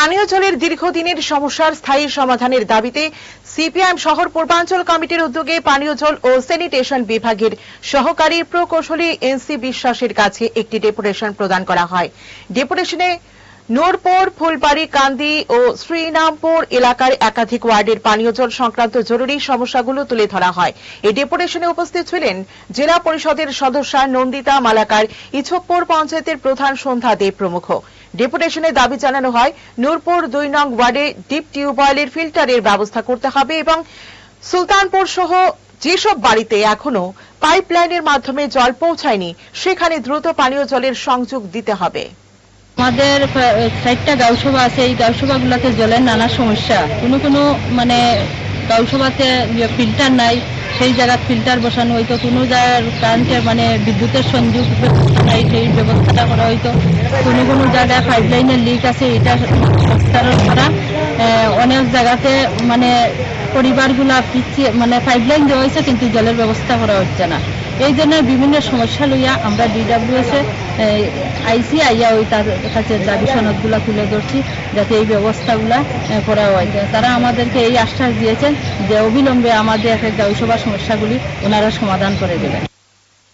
পানীয় জলের দীর্ঘদিনের সমস্যার স্থায়ী সমাধানের দাবিতে সিপিআইএম শহর পূর্বাঞ্চল কমিটির উদ্যোগে পানীয় জল ও স্যানিটেশন বিভাগের সহকারী প্রকৌশলী এনসি বিশ্বাসের কাছে একটি ডেপুটেশন প্রদান করা হয়। ডেপুটেশনে নূরপুর, ফুলবাড়ি, কান্দি ও শ্রীনামপুর এলাকার একাধিক ওয়ার্ডের পানীয় জল সংক্রান্ত জরুরি সমস্যাগুলো তুলে ধরা হয়। এই ডেপুটেশনে উপস্থিত ছিলেন জেলা পরিষদের সদস্যা নন্দিতা মালাকার, ইছকপুর পঞ্চায়েতের প্রধান সন্ধ্যা দেব প্রমুখ। ডেপুটেশনে দাবি জানানো হয়, নূরপুর দুই নং ওয়ার্ডে ডিপ টিউবওয়েলের ফিল্টারের ব্যবস্থা করতে হবে এবং সুলতানপুর সহ যেসব বাড়িতে এখনও পাইপলাইনের মাধ্যমে জল পৌঁছায়নি, সেখানে দ্রুত পানীয় জলের সংযোগ দিতে হবে। আমাদের ষাটটা গাঁওসভা আছে, এই গাঁওসভাগুলোতে জলের নানা সমস্যা। কোনো কোনো মানে গাঁওসভাতে ফিল্টার নাই, সেই জায়গায় ফিল্টার বসানো হইতো, কোনো জায়গার কারেন্টের মানে বিদ্যুতের সংযোগ নাই, সেই ব্যবস্থাটা করা হইতো। কোনো কোনো জায়গায় পাইপ লাইনের লিক আছে, এটা সংস্কারের করা। অনেক জায়গাতে মানে পরিবারগুলা পিছিয়ে মানে পাইপ লাইন দেওয়া হয়েছে, কিন্তু জলের ব্যবস্থা করা হচ্ছে না। এই জন্য বিভিন্ন সমস্যা লইয়া আমরা ডিডাব্লিউএস আইসি, আইয়া ওই তার কাছে দাবি সনদগুলো তুলে ধরছি, যাতে এই ব্যবস্থাগুলো করা হয়। তারা আমাদেরকে এই আশ্বাস দিয়েছেন যে অবিলম্বে আমাদের গাঁওসভার সমস্যাগুলি ওনারা সমাধান করে দেবেন।